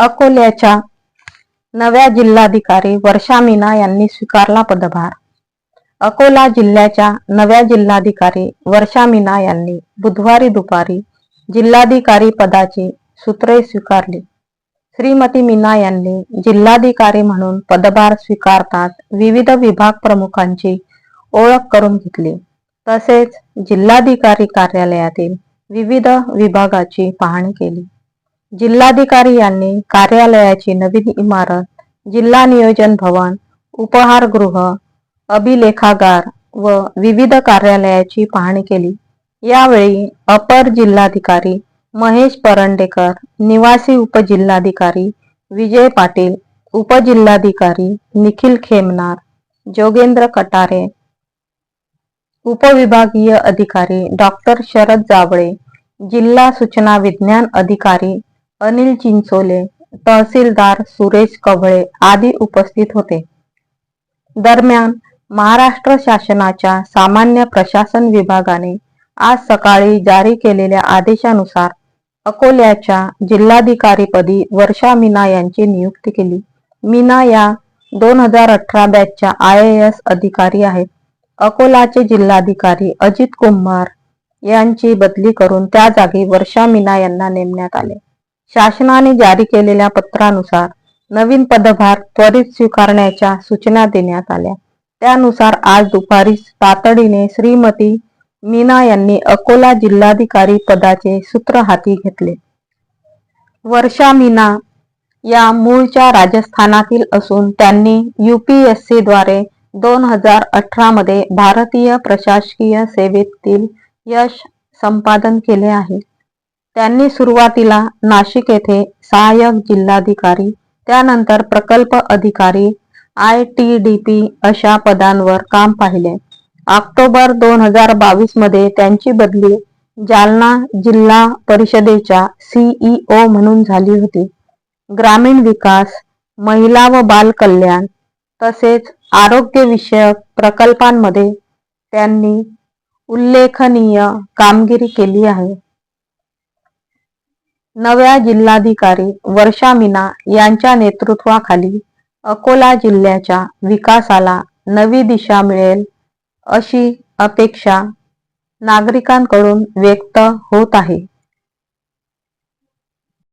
अकोल्याच्या नव्या जिल्हाधिकारी वर्षा मीना यांनी स्वीकारला पदभार. अकोला जिल्ह्याच्या नव्या जिल्हाधिकारी वर्षा मीना यांनी बुधवारी दुपारी जिल्हाधिकारी पदाची सूत्रे स्वीकारली. श्रीमती मीना यांनी जिल्हाधिकारी म्हणून पदभार स्वीकारताच विविध विभाग प्रमुखांची ओळख करून घेतली. तसेच जिल्हाधिकारी कार्यालयातील विविध विभागाची पाहणी केली. जिल्हाधिकारी यांनी कार्यालयाची नवीन इमारत जिल्हा नियोजन भवन उपहारगृह अभिलेखागार व विविध कार्यालयाची पाहणी केली. यावेळी अपर जिल्हाधिकारी महेश परंडेकर निवासी उपजिल्हाधिकारी विजय पाटील उपजिल्हाधिकारी निखिल खेमनार जोगेंद्र कटारे उपविभागीय अधिकारी डॉक्टर शरद जावळे जिल्हा सूचना विज्ञान अधिकारी अनिल चिंचोले तहसीलदार सुरेश कवळे आदी उपस्थित होते. दरम्यान महाराष्ट्र शासनाच्या सामान्य प्रशासन विभागाने आज सकाळी जारी केलेल्या आदेशानुसार अकोल्याच्या जिल्हाधिकारीपदी वर्षा मीना यांची नियुक्ती केली. मीना या दोन हजार अठरा बॅचच्या आय ए एस अधिकारी आहेत. अकोलाचे जिल्हाधिकारी अजित कुमार यांची बदली करून त्या जागी वर्षा मीना यांना नेमण्यात आले. शासनाने जारी केलेल्या पत्रानुसार नवीन पदभार त्वरित स्वीकारण्याच्या सूचना देण्यात आल्या. त्यानुसार आज दुपारी तातडीने श्रीमती मीना यांनी अकोला जिल्हाधिकारी पदाचे सूत्र हाती घेतले. वर्षा मीना या मूळच्या राजस्थानातील असून त्यांनी यूपीएससी द्वारे दोन हजार अठरा मध्ये भारतीय प्रशासकीय सेवेतील यश संपादन केले आहे. त्यांनी सुरुवातीला नाशिक येथे सहाय्यक जिल्हाधिकारी त्यानंतर प्रकल्प अधिकारी आय टी डी पी अशा पदांवर काम पाहिले. ऑक्टोबर दोन हजार बावीसमध्ये त्यांची बदली जालना जिल्हा परिषदेच्या सीईओ म्हणून झाली होती. ग्रामीण विकास महिला व बाल कल्याण तसेच आरोग्यविषयक प्रकल्पांमध्ये त्यांनी उल्लेखनीय कामगिरी केली आहे. नव्या जिल्हाधिकारी वर्षा मीना यांच्या नेतृत्वाखाली अकोला जिल्ह्याच्या विकासाला नवी दिशा मिळेल अशी अपेक्षा नागरिकांकडून व्यक्त होत आहे.